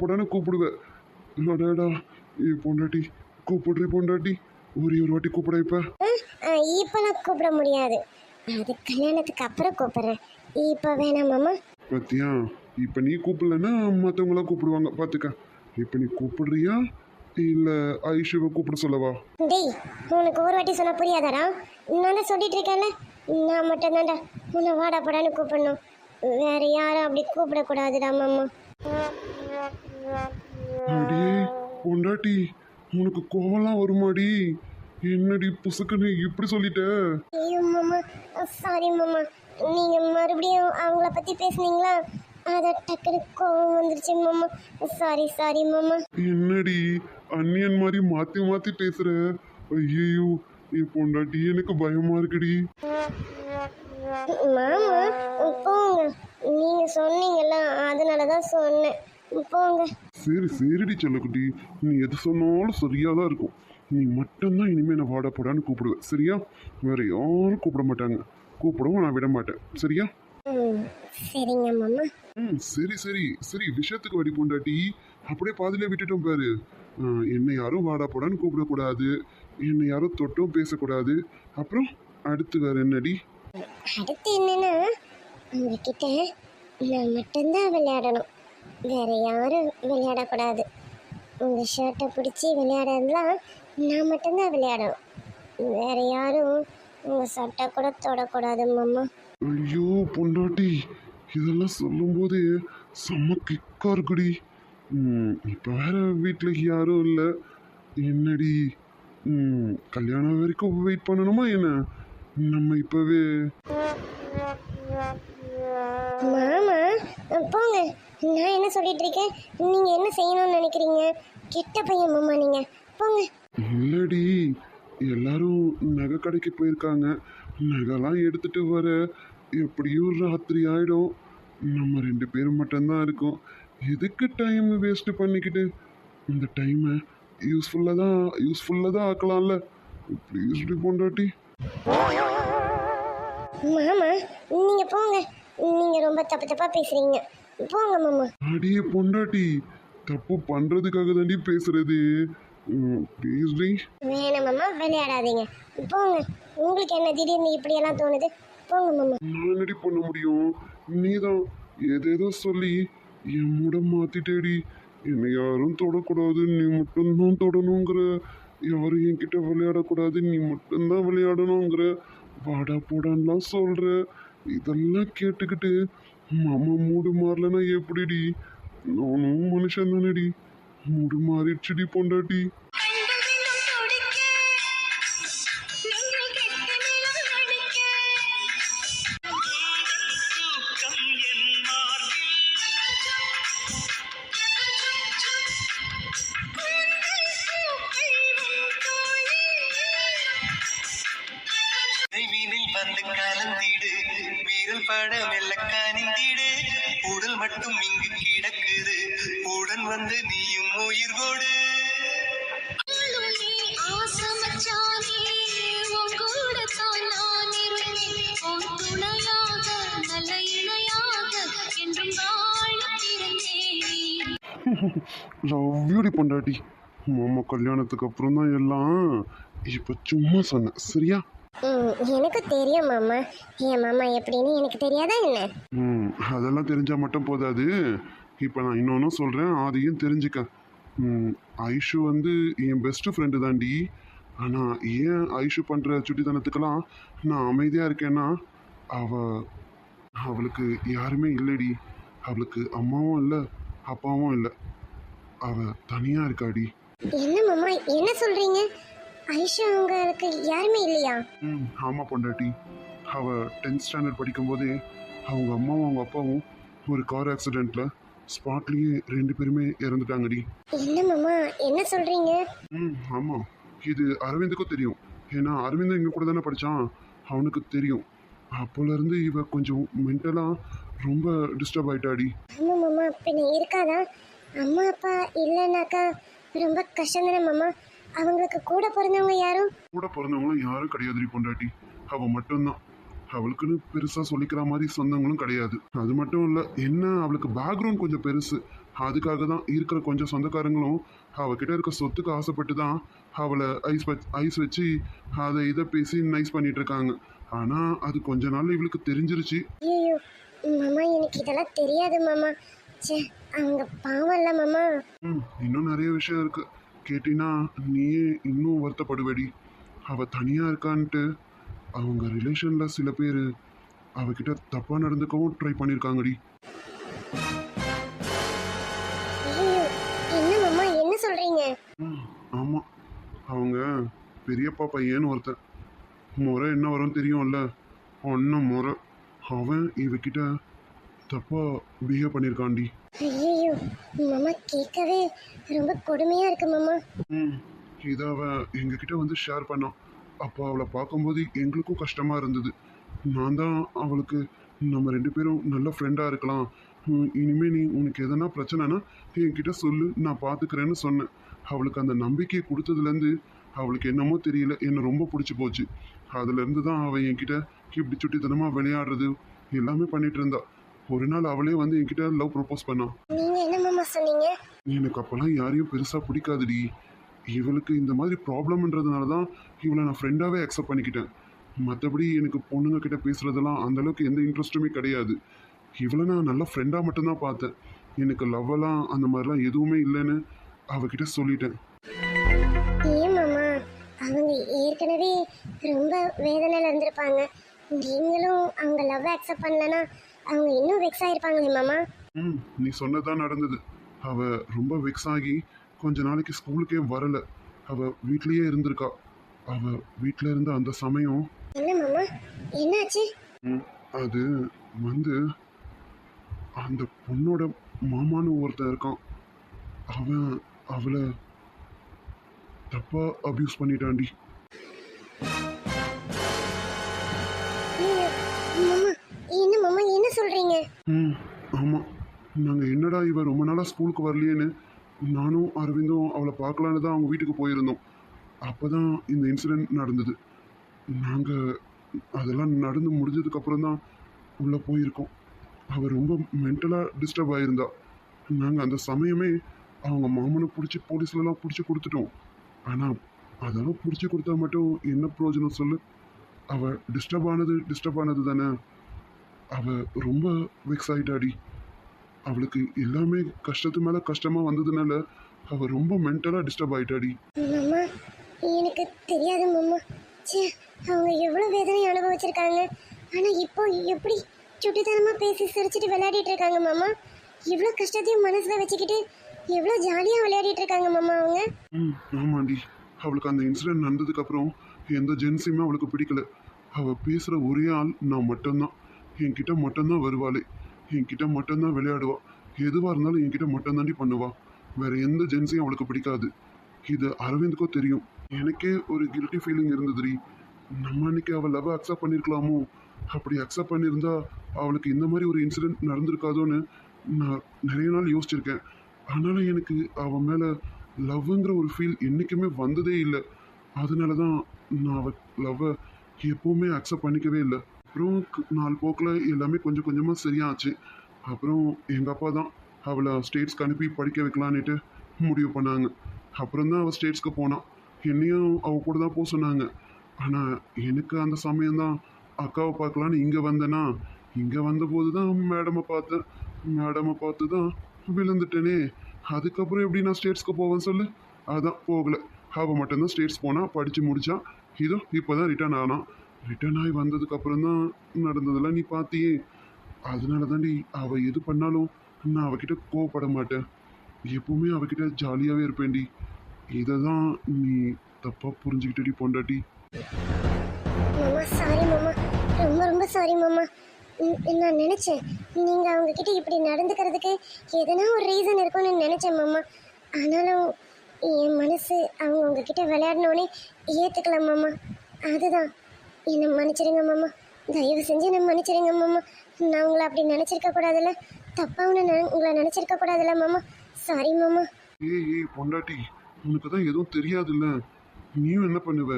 போடான்னு கூப்பிடுவேன். அடாடா ஏ பொண்டாட்டி கூப்பிடுறி பொண்டாட்டி. ஒரே ஒரு வாட்டி கூப்பிட இப்ப. இப்போலாம் கூப்பிட முடியாது. அது கல்யாணத்துக்கு அப்புறம் கூப்பிடுறேன். இப்போ வேணாம் மாமா. பாத்தியா இப்ப நீ கூப்பிடலன்னா மற்றவங்களாம் கூப்பிடுவாங்க. பாத்துக்க. இப்ப நீ கூப்பிடுறியா? இல்ல ஐஷுவை கூப்பிட சொல்லவா? டேய் உனக்கு ஒரு வாட்டி சொன்னா புரியாதாடா? நான் தான் சொல்லிட்டு இருக்கேன்ல. நான் மட்டும் தான்டா உன்னை வாடா போடான்னு கூப்பிடணும். வேற யாரும் அப்படி கூப்பிடக்கூடாதுடா மாமா. அடியே பொண்டாட்டி உனக்கு கோவம்லாம் வருமாடி? என்னடி புசுக்குன்னு இப்படி சொல்லிட்ட? ஐயோ மாமா சாரி மாமா. நீங்க மறுபடியும் அவங்கள பத்தி பேசுனீங்களா? அத டக்குனு கோவம் வந்துருச்சு மாமா. சாரி சாரி மாமா. என்னடி அந்நியன் மாதிரி மாத்தி மாத்தி பேசுற? ஐயோ என் பொண்டாட்டி எனக்கு பயமா இருக்குடி. மாமா போங்க. நீங்க சொன்னீங்கல்ல அதனால தான் சொன்னேன். போங்க. சரி சரிடி செல்லக்குட்டி. நீ எது சொன்னாலும் சரியா தான் இருக்கும். நீ மட்டும்தான் இனிமே நான் வாடா போடான்னு கூப்பிடுவேன் சரியா? வேற யாரும் கூப்பிட மாட்டாங்க. கூப்பிடவும் நான் விட மாட்டேன். சரியா? ம் சரிங்க மாமா. ம் சரி சரி. சரி விஷயத்துக்கு வடி பொண்டாட்டி. அப்படியே பாதியிலே விட்டுட்டோம் பாரு. என்னை யாரும் வாடா போடான்னு கூப்பிடக்கூடாது. என்னை யாரும் தொட்டும் பேசக்கூடாது. அப்புறம் அடுத்து வேற என்னடி? அடுத்து என்னன்னா உங்ககிட்ட நான் மட்டும்தான் விளையாடணும். வேற யாரும் விளையாடக்கூடாது. உங்க ஷர்ட்டை பிடிச்சி விளையாடுறதுலாம் நான் மட்டும்தான் விளையாடணும். வேற யாரும் உங்க சட்டை கூட தொடக்கூடாது மாமா. ஐயோ பொண்டாட்டி இதெல்லாம் சொல்லும்போது செம்ம கிக்கா இருக்குடி. இப்போ வேற வீட்டில் யாரும் இல்லை. என்னடி? கல்யாணம் வரைக்கும் வெயிட் பண்ணணுமா என்ன? நம்ம இப்போவே போங்க. நான் என்ன சொல்லிட்டு இருக்கேன்? நீங்க என்ன செய்யணும்னு நினைக்கிறீங்க? கெட்ட பையன் மாமா நீங்க. போங்க. இல்லடி. எல்லாரும் நகை கடைக்கு போயிருக்காங்க. நகைலாம் எடுத்துட்டு வர எப்படியும் ராத்திரி ஆயிடும். நம்ம ரெண்டு பேரும் மட்டும்தான் இருக்கோம். எதுக்கு டைம் வேஸ்ட் பண்ணிக்கிட்டு? இந்த டைமை யூஸ்ஃபுல்லாக தான் யூஸ்ஃபுல்லாக தான் ஆக்கலாம்ல. ப்ளீஸ் பொண்டாட்டி. மாமா நீங்க போங்க. நீங்க ரொம்ப தப்பு தப்பா பேசுறீங்க. போங்க மாமா. அடியே பொண்டாட்டி. தப்பு பண்ணுறதுக்காக தாண்டி பேசுறது. டி வேணாம் மாமா. விளையாடாதீங்க. போங்க. உங்களுக்கு என்ன திடீர்னு இப்படியெல்லாம் தோணுது? போங்க மாமா. நான் என்னடி பண்ண முடியும்? நீதான். ஏதேதோ சொல்லி என் மூட மாத்திட்டேடி. என்னை யாரும் தொடக்கூடாது. நீ மட்டும்தான் தொடணுங்கிற. யாரும் என்கிட்ட விளையாடக்கூடாது. நீ மட்டும்தான் விளையாடணுங்கிற. வாடா போடான்லாம் சொல்ற. இதெல்லாம் கேட்டுக்கிட்டு மாமா மூடு மாறலன்னா எப்படிடி? நானும் மனுஷன் தானடி. மூடு மாறிடுச்சுடி பொண்டாட்டி. வந்து நீயும் உயிர் கொடு. லவ் யூடி பொண்டாட்டி. மாமா கல்யாணத்துக்கு அப்புறம் தான் எல்லாம் இப்போ சும்மா சொன்னேன். சரியா? எனக்கு தெரியும் மாமா. என் மாமா எப்படின்னு எனக்கு தெரியாதா என்ன? அதெல்லாம் தெரிஞ்சால் மட்டும் போதாது. இப்போ நான் இன்னொன்றும் சொல்கிறேன் அதையும் தெரிஞ்சுக்க. ஐஷு வந்து என் பெஸ்ட் ஃப்ரெண்டு தாண்டி ஆனால் ஏன் ஐஷு பண்ணுற சுட்டித்தனத்துக்கெல்லாம் நான் அமைதியாக இருக்கேன்னா அவ அவளுக்கு யாருமே இல்லைடி. அவளுக்கு அம்மாவும் இல்லை அப்பாவும் இல்லை. அவ தனியாக இருக்காடி. என்ன மாமா என்ன சொல்றீங்க? ஐஷா உங்களுக்கு யாருமே இல்லையா? ம் ஆமாம் பொண்டாட்டி. அவள் டென்த் ஸ்டாண்டர்ட் படிக்கும்போதே அவங்க அம்மாவும் அவங்க அப்பாவும் ஒரு கார் ஆக்சிடெண்ட்டில் ஸ்பாட்லேயே ரெண்டு பேருமே இறந்துட்டாங்கடி. என்ன மாமா? என்ன சொல்றீங்க? ம் ஆமாம் இது அரவிந்துக்கும் தெரியும். ஏன்னா அரவிந்தும் எங்கள் கூட தானே படித்தான் அவனுக்கு தெரியும். அப்போலேருந்து இவ கொஞ்சம் மென்டலாக ரொம்ப டிஸ்டர்ப் ஆயிட்டாடி. ஆமா மாமா பின்ன இருக்காதா? அம்மா அப்பா இல்லைனாக்கா ரொம்ப கஷ்டம் தானே மாமா? அவங்களுக்கு கூட பிறந்தவங்க யாரும்? கூட பிறந்தவங்களும் யாரும் கிடையாதுடி பொண்டாட்டி. அவள் மட்டும்தான். அவளுக்குன்னு பெருசாக சொல்லிக்கிற மாதிரி சொந்தங்களும் கிடையாது. அது மட்டும் இல்லை என்ன அவளுக்கு பேக்ரவுண்ட் கொஞ்சம் பெருசு. அதுக்காக தான் இருக்கிற கொஞ்சம் சொந்தக்காரங்களும் அவகிட்ட இருக்க சொத்துக்கு ஆசைப்பட்டு தான் அவளை ஐஸ் ஐஸ் வச்சு அதை இதை பேசி நைஸ் பண்ணிட்டு இருக்காங்க. ஆனால் அது கொஞ்ச நாள் இவளுக்கு தெரிஞ்சிருச்சு. மாமா எனக்கு இதெல்லாம் தெரியாது மாமா. அவங்க பாவம் இல்லை மாமா. ம் இன்னும் நிறைய விஷயம் இருக்கு. கேட்டினா நீயே இன்னும் வருத்தப்படுவடி. அவ தனியாக இருக்கான்ட்டு அவங்க ரிலேஷனில் சில பேர் அவகிட்ட தப்பாக நடந்துக்கவும் ட்ரை பண்ணியிருக்காங்கடி என்ன ம் ஆமாம் அவங்க பெரியப்பா பையன்னு ஒருத்தன். முறை என்ன வரும்னு தெரியும்ல ஒன்றும் முறை. அவன் இவகிட்ட தப்பாக பிஹேவ் பண்ணியிருக்கான்டி ஐயோ மாமா கேட்கவே ரொம்ப கொடுமையா இருக்கு மாமா. ம் இதை அவ எங்ககிட்ட வந்து ஷேர் பண்ணான். அப்போ அவளை பார்க்கும்போது எங்களுக்கும் கஷ்டமாக இருந்தது. நான் தான் அவளுக்கு நம்ம ரெண்டு பேரும் நல்ல ஃப்ரெண்டாக இருக்கலாம். ம், இனிமே நீ உனக்கு எதனா பிரச்சனைனா என்கிட்ட சொல்லு நான் பார்த்துக்கிறேன்னு சொன்னேன். அவளுக்கு அந்த நம்பிக்கையை கொடுத்ததுலேருந்து அவளுக்கு என்னமோ தெரியல என்னை ரொம்ப பிடிச்சி போச்சு. அதுலேருந்து தான் அவள் என்கிட்ட இப்படி சுட்டித்தனமாக விளையாடுறது எல்லாமே பண்ணிட்டு இருந்தா. ஒரு நாள் அவளே வந்து என்கிட்ட லவ் ப்ரப்போஸ் பண்ணான் நீங்க என்ன மாமா சொன்னீங்க? எனக்கு அப்போல்லாம் யாரையும் பெருசாக பிடிக்காதுடி. இவளுக்கு இந்த மாதிரி ப்ராப்ளம்ன்றதுனால தான் இவளை நான் ஃப்ரெண்டாகவே அக்செப்ட் பண்ணிக்கிட்டேன். மற்றபடி எனக்கு பொண்ணுங்க கிட்ட பேசுகிறதெல்லாம் அந்தளவுக்கு எந்த இன்ட்ரெஸ்ட்டுமே கிடையாது. இவளை நான் நல்ல ஃப்ரெண்டாக மட்டும்தான் பார்த்தேன். எனக்கு லவ்வெல்லாம் அந்த மாதிரிலாம் எதுவுமே இல்லைன்னு அவகிட்ட சொல்லிட்டேன். ஏன் மாமா? அவங்க ஏற்கனவே ரொம்ப வேதனையில இருந்திருப்பாங்க. நீங்களும் அவங்க லவ் அக்செப்ட் பண்ணலனா அவங்க இன்னும் வெக்ஸ் ஆயிருப்பாங்களே மாமா? ம் நீ சொன்னதான் நடந்தது. அவள் ரொம்ப வெக்ஸ் ஆகி கொஞ்ச நாளைக்கு ஸ்கூலுக்கே வரல. அவள் வீட்லேயே இருந்திருக்கா. அவள் வீட்டில் இருந்த அந்த சமயம் என்னாச்சு? அது வந்து அந்த பொண்ணோட மாமான்னு ஒருத்தன் இருக்கான். அவன் அவளை தப்பா அபியூஸ் மாமா என்ன மாமா என்ன சொல்றீங்க? ம் ஆமாம் நாங்கள் என்னடா இவ ரொம்ப நாளாக ஸ்கூலுக்கு வரலையேன்னு நானும் அரவிந்தும் அவளை பார்க்கலான்னு தான் அவங்க வீட்டுக்கு போயிருந்தோம். அப்போ தான் இந்த இன்சிடெண்ட் நடந்தது. நாங்கள் அதெல்லாம் நடந்து முடிஞ்சதுக்கப்புறம் தான் உள்ளே போயிருக்கோம். அவள் ரொம்ப மென்டலாக டிஸ்டர்ப் ஆகியிருந்தா நாங்கள் அந்த சமயமே அவங்க மாமனை பிடிச்சி போலீஸ்லலாம் பிடிச்சி கொடுத்துட்டோம். ஆனால் அதெல்லாம் பிடிச்சி கொடுத்தா மட்டும் என்ன பிரயோஜனம் சொல்லு? அவள் டிஸ்டர்ப் ஆனது டிஸ்டர்ப் ஆனது தானே? அவள் ரொம்ப வெக்ஸ் ஆயிட்டாடி அவளுக்கு எல்லாமே கஷ்டத்து மேலே கஷ்டமாக வந்ததுனால அவள் ரொம்ப மென்டலாக டிஸ்டர்ப் ஆயிட்டாடி. மாமா எனக்கு தெரியாது மாமா. ச்சே அவங்க எவ்வளோ வேதனை அனுபவிச்சிருக்காங்க. ஆனால் இப்போ எப்படி சுட்டித்தனமாக பேசி சிரிச்சிட்டு விளையாடிட்டு இருக்காங்க மாமா? இவ்வளோ கஷ்டத்தையும் மனசில் வச்சுக்கிட்டு எவ்வளோ ஜாலியாக விளையாடிட்டு இருக்காங்க மாமா அவங்க? ம் ஆமாண்டி. அவளுக்கு அந்த இன்சிடென்ட் நடந்ததுக்கப்புறம் எந்த ஜென்ஸையுமே அவளுக்கு பிடிக்கல. அவள் பேசுகிற ஒரே ஆள் நான் மட்டும்தான். என்கிட்ட மட்டும்தான் வருவாளே. என்கிட்ட மட்டும்தான் விளையாடுவா. எதுவாக இருந்தாலும் என்கிட்ட மட்டும்தாண்டி பண்ணுவா. வேற எந்த ஜென்ஸையும் அவளுக்கு பிடிக்காது. இது அரவிந்துக்கோ தெரியும். எனக்கே ஒரு கில்ட்டி ஃபீலிங் இருந்ததுடி. நம்ம அன்னைக்கு அவள் லவ் அக்செப்ட் பண்ணியிருக்கலாமோ அப்படி அக்செப்ட் பண்ணியிருந்தா அவளுக்கு இந்த மாதிரி ஒரு இன்சிடென்ட் நடந்திருக்காதோன்னு நான் நிறைய நாள் யோசிச்சிருக்கேன். ஆனாலும் எனக்கு அவன் மேலே லவ்ங்கிற ஒரு ஃபீல் என்றைக்குமே வந்ததே இல்லை. அதனால தான் நான் அவ லவ்வை எப்போவுமே அக்செப்ட் பண்ணிக்கவே இல்லை. அப்புறம் நாள் போக்கில் எல்லாமே கொஞ்சம் கொஞ்சமாக சரியாச்சு. அப்புறம் எங்கள் அப்பா தான் அவளை ஸ்டேட்ஸ்க்கு அனுப்பி படிக்க வைக்கலான்ட்டு முடிவு பண்ணாங்க. அப்புறம் தான் அவள் ஸ்டேட்ஸ்க்கு போனான் என்னையும் அவள் கூட தான் போக சொன்னாங்க. ஆனால் எனக்கு அந்த சமயம்தான் அக்காவை பார்க்கலான்னு இங்கே வந்தேனா இங்கே வந்தபோது தான் மேடமை பார்த்தேன். மேடமை பார்த்து தான் விழுந்துட்டேனே. அதுக்கப்புறம் எப்படி நான் ஸ்டேட்ஸ்க்கு போவேன் சொல்லு? அதான் போகலை. அவள் மட்டும்தான் ஸ்டேட்ஸ் போனால் படித்து முடித்தா இதோ இப்போ தான் ரிட்டர்ன் ஆனான் ரிட்டர்ன் ஆகி வந்ததுக்கப்புறம் தான் நடந்ததெல்லாம் நீ பார்த்தியே அதனால தாண்டி அவள் எது பண்ணாலும் நான் அவகிட்ட கோவப்பட மாட்டேன். எப்பவுமே அவகிட்ட ஜாலியாகவே இருப்பேன்டி. இதை தான் நீ தப்பாக புரிஞ்சுக்கிட்டடி பொண்டாட்டி. மாமா சாரி மாமா. ரொம்ப ரொம்ப சாரி மாமா. நான் நினச்சேன் நீங்கள் அவங்கக்கிட்ட இப்படி நடந்துக்கிறதுக்கு எதனா ஒரு ரீசன் இருக்கும்னு நினச்சேன் மாமா. ஆனாலும் என் மனசு அவங்க உங்ககிட்ட விளையாடினோடனே ஏற்றுக்கலாம் மாமா. அதுதான். என்னை மன்னிச்சிருங்க மாமா. தயவு செஞ்சு என்னை மன்னிச்சிருங்க மாமா. நான் உங்களை அப்படி நினச்சிருக்க கூடாதுல்ல. தப்பாக உன்னை உங்களை நினச்சிருக்க கூடாதுல்ல மாமா. சாரி மாமா. ஏய் ஏய் பொண்டாட்டி உனக்கு தான் எதுவும் தெரியாதுல்ல. நீயும் என்ன பண்ணுவ?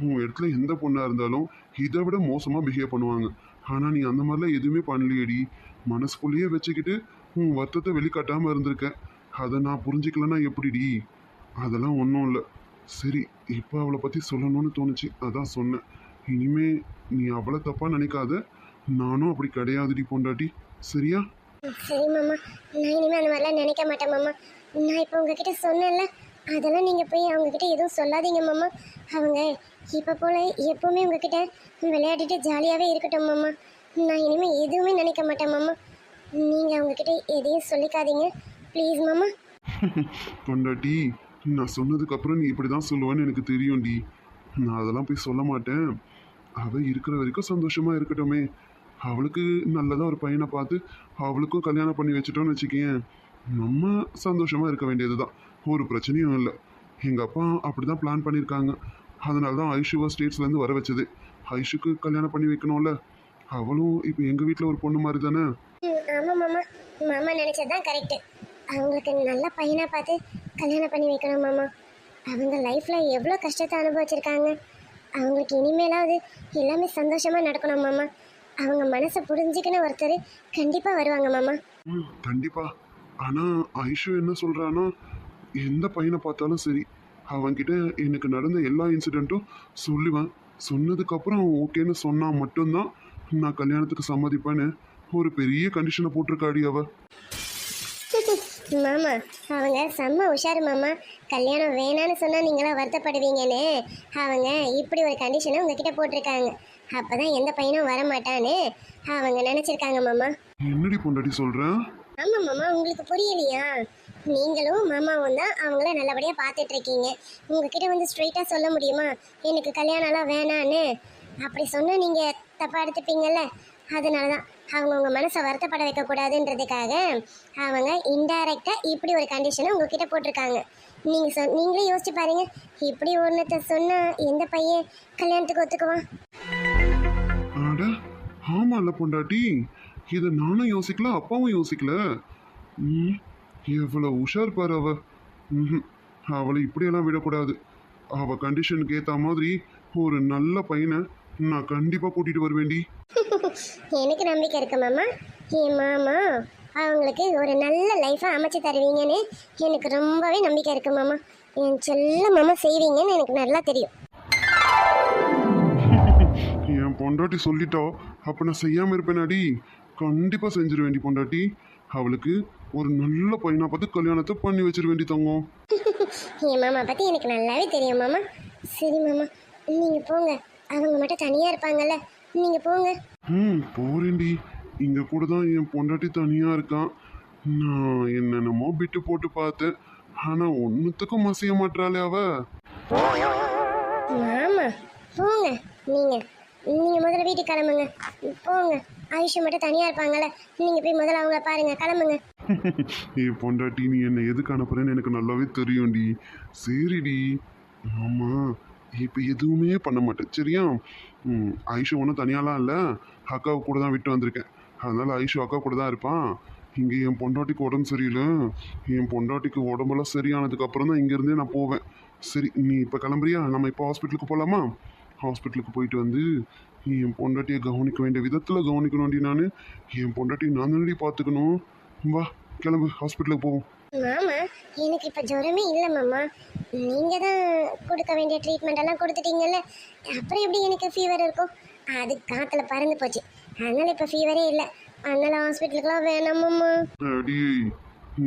உன் இடத்துல எந்த பொண்ணாக இருந்தாலும் இதை விட மோசமாக பிஹேவ் பண்ணுவாங்க. ஆனால் நீ அந்த மாதிரிலாம் எதுவுமே பண்ணலையேடி. மனசுக்குள்ளேயே வச்சுக்கிட்டு உன் வருத்தத்தை வெளிக்காட்டாமல் இருந்திருக்க. அதை நான் புரிஞ்சிக்கலன்னா எப்படிடி? அதெல்லாம் ஒன்றும் இல்லை. சரி இப்போ அவளை பற்றி சொல்லணும்னு தோணுச்சு. அதான் சொன்னேன். இனிமே நீ அவளை தப்பாக நினைக்காத. நானும் அப்படி கிடையாதுடி பொண்டாட்டி. சரியா? சரி மாமா. நான் இனிமே அந்த மாதிரிலாம் நினைக்க மாட்டேன் மாமா. நான் இப்போ உங்ககிட்ட சொன்னேன்ல அதெல்லாம் நீங்கள் போய் அவங்கக்கிட்ட எதுவும் சொல்லாதீங்க மாமா. அவங்க இப்போ போல எப்போவுமே உங்ககிட்ட விளையாடிட்டு ஜாலியாகவே இருக்கட்டும் மாமா. நான் இனிமேல் எதுவுமே நினைக்க மாட்டேன் மாமா. நீங்கள் அவங்கக்கிட்ட எதையும் சொல்லிக்காதீங்க. ப்ளீஸ் மாமா. பொண்டாட்டி நான் சொன்னதுக்கப்புறம் நீ இப்படி தான் சொல்லுவேன்னு எனக்கு தெரியும்டி. நான் அதெல்லாம் போய் சொல்ல மாட்டேன். அவள் இருக்கிற வரைக்கும் சந்தோஷமாக இருக்கட்டுமே. அவளுக்கு நல்லதாக ஒரு பையனை பார்த்து அவளுக்கும் கல்யாணம் பண்ணி வச்சிட்டோம்னு வச்சுக்கேன் நம்ம சந்தோஷமாக இருக்க வேண்டியது தான் ஒரு பிரச்சனையும் இல்லை. எங்கள் அப்பா அப்படி தான் பிளான் பண்ணியிருக்காங்க. அதனால தான் ஐஷுவை ஸ்டேட்ஸ்லேருந்து வர வச்சது. ஐஷுக்கு கல்யாணம் பண்ணி வைக்கணும்ல. அவளும் இப்போ எங்கள் வீட்டில் ஒரு பொண்ணு மாதிரி தானே? ம், மாமா. மாமா நினைச்சது தான் கரெக்டு அவங்களுக்கு நல்ல பையனா பார்த்து கல்யாணம் பண்ணி வைக்கணும் மாமா. அவங்க லைஃப்பில் எவ்வளோ கஷ்டத்தை அனுபவிச்சிருக்காங்க. அவங்களுக்கு இனிமேலாவது எல்லாமே சந்தோஷமா நடக்கணும் மாமா. அவங்க மனசை புரிஞ்சுக்கின ஒருத்தர் கண்டிப்பா வருவாங்க மாமா. ம், கண்டிப்பா. ஆனா ஐஷு என்ன சொல்றானா எந்த பையனை பார்த்தாலும் சரி அவன்கிட்ட எனக்கு நடந்த எல்லா இன்சிடெண்ட்டும் சொல்லுவேன். சொன்னதுக்கு அப்புறம் ஓகேன்னு சொன்னா மட்டும்தான் நான் கல்யாணத்துக்கு சம்மதிப்பேன்னு ஒரு பெரிய கண்டிஷனை போட்டிருக்காடி அவள் மாமா அவங்க செம்ம உஷாரு மாமா. கல்யாணம் வேணான்னு சொன்னா நீங்களாம் வருத்தப்படுவீங்கன்னு. அவங்க இப்படி ஒரு கண்டிஷனை உங்ககிட்ட போட்டிருக்காங்க. அப்பதான் எந்த பையனும் வர மாட்டான்னு அவங்க நினைச்சிருக்காங்க மாமா. என்னடி பொண்டாட்டி சொல்றேன் ஆமா மாமா உங்களுக்கு புரியலையா? நீங்களும் மாமாவும் தான் அவங்கள நல்லபடியா பார்த்துட்டு இருக்கீங்க உங்ககிட்ட வந்து ஸ்ட்ரைட்டா சொல்ல முடியுமா? எனக்கு கல்யாணம்லாம் வேணான்னு. அப்படி சொன்னா நீங்க தப்பா எடுத்துப்பீங்கல்ல? அதனால தான் அவங்க உங்க மனசை வருத்தப்பட வைக்க கூடாதுன்றதுக்காக அவங்க இன்டைரக்டா இப்படி ஒரு கண்டிஷனை உங்ககிட்ட போட்டிருக்காங்க. நீங்க சொ நீங்களே யோசிச்சு பாருங்க. இப்படி ஒன்றத்தை சொன்னா எந்த பையன் கல்யாணத்துக்கு ஒத்துக்குவான்? அட ஆமால பொண்டாட்டி. இதை நானும் யோசிக்கல அப்பாவும் யோசிக்கல. ம் எவ்வளவு உஷார் பாரு அவ. ம்ஹும். அவளை இப்படியெல்லாம் விடக்கூடாது. அவ கண்டிஷனுக்கு ஏத்த மாதிரி ஒரு நல்ல பையனை நான் கண்டிப்பா கூட்டிட்டு வருவேண்டி எனக்கு நம்பிக்கை இருக்கு மாமா. என் மாமா அவங்களுக்கு ஒரு நல்ல லைஃப்பை அமைச்சு தருவீங்கன்னு எனக்கு ரொம்பவே நம்பிக்கை இருக்கு மாமா. என் செல்ல மாமா செய்வீங்கன்னு எனக்கு நல்லா தெரியும். என் பொண்டாட்டி சொல்லிட்டா அப்ப நான் செய்யாம இருப்பேனாடி. கண்டிப்பா செஞ்சிருவேண்டி பொண்டாட்டி. அவளுக்கு ஒரு நல்ல பையனா பார்த்து கல்யாணத்தை பண்ணி வச்சிருவேண்டி தங்கம். என் மாமா பற்றி எனக்கு நல்லாவே தெரியும் மாமா. சரி மாமா நீங்கள் போங்க. அவங்க மட்டும் தனியாக இருப்பாங்கல்ல. நீங்கள் போங்க. ம் போறேன்டி. இங்க கூட தான் என் பொண்டாட்டி தனியா இருக்கான் நான் என்னென்னமோ பிட்டு போட்டு பார்த்தேன். ஆனா ஒன்னுத்துக்கும் மசிய மாட்டாளே அவ. மாமா போங்க. நீங்கள் நீங்கள் முதல்ல வீட்டுக்கு கிளம்புங்க. போங்க. ஆயுஷ் மட்டும் தனியாக இருப்பாங்கல்ல. நீங்கள் போய் முதல்ல அவங்கள பாருங்க. கிளம்புங்க. என் பொண்டாட்டி நீ என்னை எதுக்கு அனுப்புறேன்னு எனக்கு நல்லாவே தெரியும்டி. சரிடி. ஆமா. இப்போ எதுவுமே பண்ண மாட்டேன். சரியா? ஐஷு ஒன்றும் தனியாலாம் இல்லை. அக்காவை கூட தான் விட்டு வந்திருக்கேன். அதனால் ஐஷு அக்கா கூட தான் இருப்பான் இங்கே என் பொண்டாட்டிக்கு உடம்பு சரியில்லை. என் பொண்டாட்டிக்கு உடம்பெல்லாம் சரியானதுக்கப்புறம் தான் இங்கேருந்தே நான் போவேன். சரி நீ இப்போ கிளம்புறியா? நம்ம இப்போ ஹாஸ்பிட்டலுக்கு போகலாமா ஹாஸ்பிட்டலுக்கு போயிட்டு வந்து என் பொண்டாட்டியை கவனிக்க வேண்டிய விதத்தில் கவனிக்கணும்டி நான். என் பொண்டாட்டியை நான் தானடி பார்த்துக்கணும். வா கிளம்பு. ஹாஸ்பிட்டலுக்கு போவோம். எனக்கு இப்போ ஜுரமே இல்லை மாமா. நீங்கள் தான் கொடுக்க வேண்டிய ட்ரீட்மெண்ட் எல்லாம் கொடுத்துட்டீங்கல்ல. அப்புறம் எப்படி எனக்கு ஃபீவர் இருக்கும்? அது காற்றுல பறந்து போச்சு. அதனால் இப்போ ஃபீவரே இல்லை. அதனால் ஹாஸ்பிட்டலுக்குலாம் வேணாமாம்மா அடி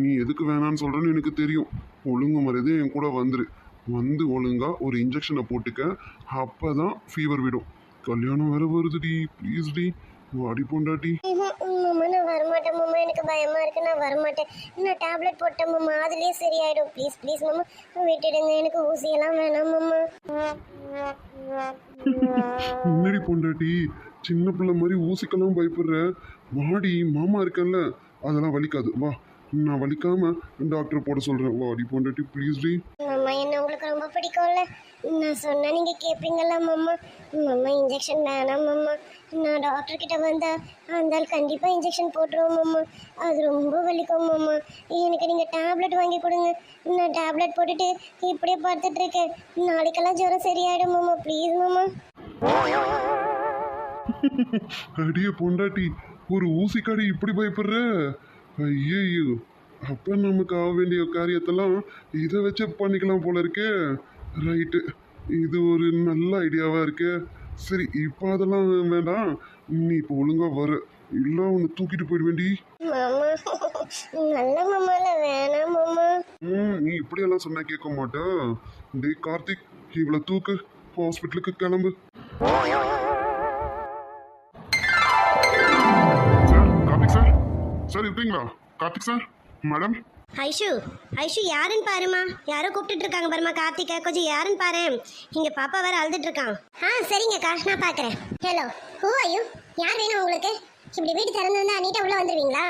நீ எதுக்கு வேணான்னு சொல்கிறேன்னு எனக்கு தெரியும். ஒழுங்கு மரியாதை என் கூட வந்துரு. வந்து ஒழுங்கா ஒரு இன்ஜெக்ஷனை போட்டுக்க. அப்போ தான் ஃபீவர் விடும். கல்யாணம் வேறு வருதுடி. Please D. வாடி பொண்டாட்டி. மாமா நான் வரமாட்டேன் மாமா. எனக்கு பயமா இருக்கு. நான் வரமாட்டேன். நான் டேப்லெட் போட்டேன் மாமா. அதுலயே சரியாயிடும். ப்ளீஸ் ப்ளீஸ் மாமா. விட்டுடுங்க. எனக்கு ஊசியெல்லாம் வேணாம் மாமா. முன்னாடி பொண்டாட்டி? சின்ன பிள்ளை மாதிரி ஊசிக்கெல்லாம் பயப்படுற. வாடி மாமா இருக்கேன்ல. அதெல்லாம் வலிக்காது. வா நான் வலிக்காம டாக்டர் போட சொல்கிறேன் வாடி பொண்டாட்டி ப்ளீஸ் டி. மாமா என்ன உங்களுக்கு ரொம்ப பிடிக்கும்ல? நான் சொன்னா நீங்க கேட்பீங்கல்ல மாமா. மாமா இன்ஜெக்ஷன் வேணாம் மாமா. நான் டாக்டர்கிட்ட வந்தால் வந்தா அந்த ஆள் இன்ஜெக்ஷன் போட்டுருவோம் மாமா அது ரொம்ப வலிக்கும் மாமா எனக்கு நீங்கள் டேப்லெட் வாங்கி கொடுங்க. நான் டேப்லெட் போட்டுட்டு இப்படியே பார்த்துட்ருக்கேன் நாளைக்கெல்லாம் ஜுரம் சரியாயிடும் மாமா ப்ளீஸ் மாமா அடிய பொண்டாட்டி ஒரு ஊசிக்காடி இப்படி பயப்படுற? ஐயோ அப்போ நமக்கு ஆக வேண்டிய காரியத்தெல்லாம் இதை வச்சு பண்ணிக்கலாம் போல இருக்கே. ரைட்டு இது ஒரு நல்ல ஐடியாவாக இருக்குது சரி இப்போ அதெல்லாம் வேண்டாம். நீ இப்போ ஒழுங்கா வர. இல்ல உன்னை தூக்கிட்டு போயிட வேண்டி மாமா நல்ல மாமால வேணாம் மாமா. ம் நீ இப்படியெல்லாம் சொன்னா கேட்க மாட்டே. டேய் கார்த்திக் இவ்வளோ தூக்கு. ஹாஸ்பிட்டலுக்கு கிளம்பு. Sir Karthik sir. சார் இருக்கீங்களா? Karthik sir madam. Aishu Aishu யாருன்னு பாருமா யாரோ கூப்பிட்டுட்டு இருக்காங்க பாருமா கார்த்திகா. கொஞ்சம் யாருன்னு பாரு. இங்க பாப்பா வேற அழுதுட்டு இருக்கான் ஆ சரிங்கக்கா நான் பாக்குறேன். ஹலோ ஹூ ஐயோ யார் வேணும் உங்களுக்கு? இப்படி வீட்டு வந்தா நீட்டா உள்ள வந்துருவீங்களா?